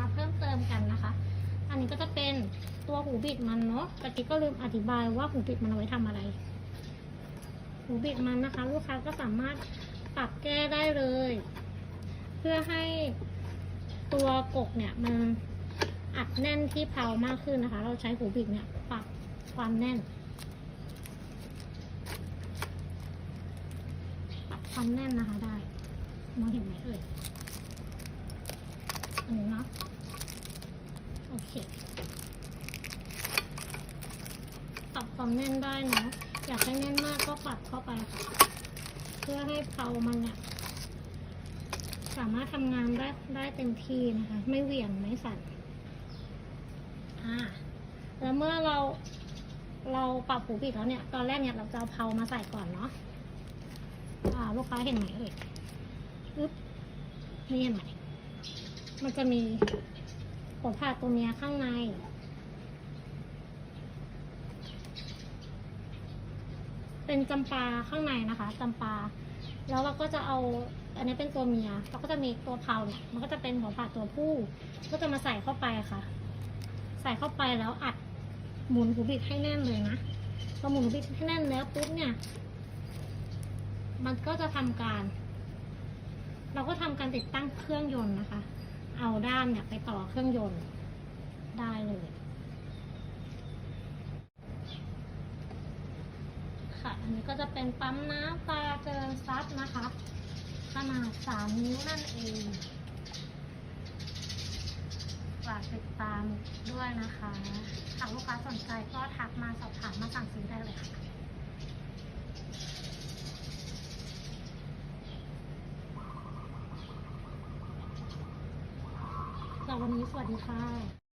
มาเพิ่มเติมกันนะคะ อันนี้ก็จะเป็นตัวหูบิดมันเนาะตะกี้ก็ลืมอธิบายว่าหูบิดมันเอาไว้ทำอะไร หูบิดมันนะคะ ลูกค้าก็สามารถปรับแก้ได้เลย เพื่อให้ตัวกกเนี่ยมันอัดแน่นที่เพามากขึ้นนะคะ เราใช้หูบิดเนี่ยปรับความแน่น ปรับความแน่นนะคะได้มองเห็นไหมเอ่ย โอเคปรับความแน่นได้เนาะอยากให้แน่นมากก็ปรับเข้าไปค่ะ เพื่อให้เพลามันเนี่ยสามารถทำงานได้ได้เต็มที่นะคะ ไม่เหวี่ยงไม่สั่นอ่าแล้วเมื่อเราเราปรับหูปิดแล้วเนี่ย ตอนแรกเนี่ยเราจะเอาเพลามาใส่ก่อนเนาะอ่าลูกค้าเห็นไหมเอ่ยปึ๊บนี่เห็นไหม มันจะมีหัวผ่าตัวเนี้ยข้างใน เป็นจำปาข้างในนะคะจำปา แล้วเราก็จะเอาอันนี้เป็นตัวเมียเราก็จะมีตัวเพาเนี่ยมันก็จะเป็นหัวผ่าตัวผู้ ก็จะมาใส่เข้าไปค่ะ ใส่เข้าไปแล้วอัดหมุนหูบิดให้แน่นเลยนะพอหมุนหูบิดให้แน่นแล้วปุ๊บเนี่ย มันก็จะทำการ เราก็ทำการติดตั้งเครื่องยนต์นะคะ เอาด้ามเนี่ยไปต่อเครื่องยนต์ได้เลยค่ะอันนี้ก็จะเป็นปั๊มน้ำตาเจริญทรัพย์นะคะ ขนาด3นิ้วนั่นเองฝากติดตามด้วยนะคะหากลูกค้าสนใจก็ทักมาสอบถามมาสั่งซื้อได้เลยค่ะสำหรับ วันนี้สวัสดีค่ะ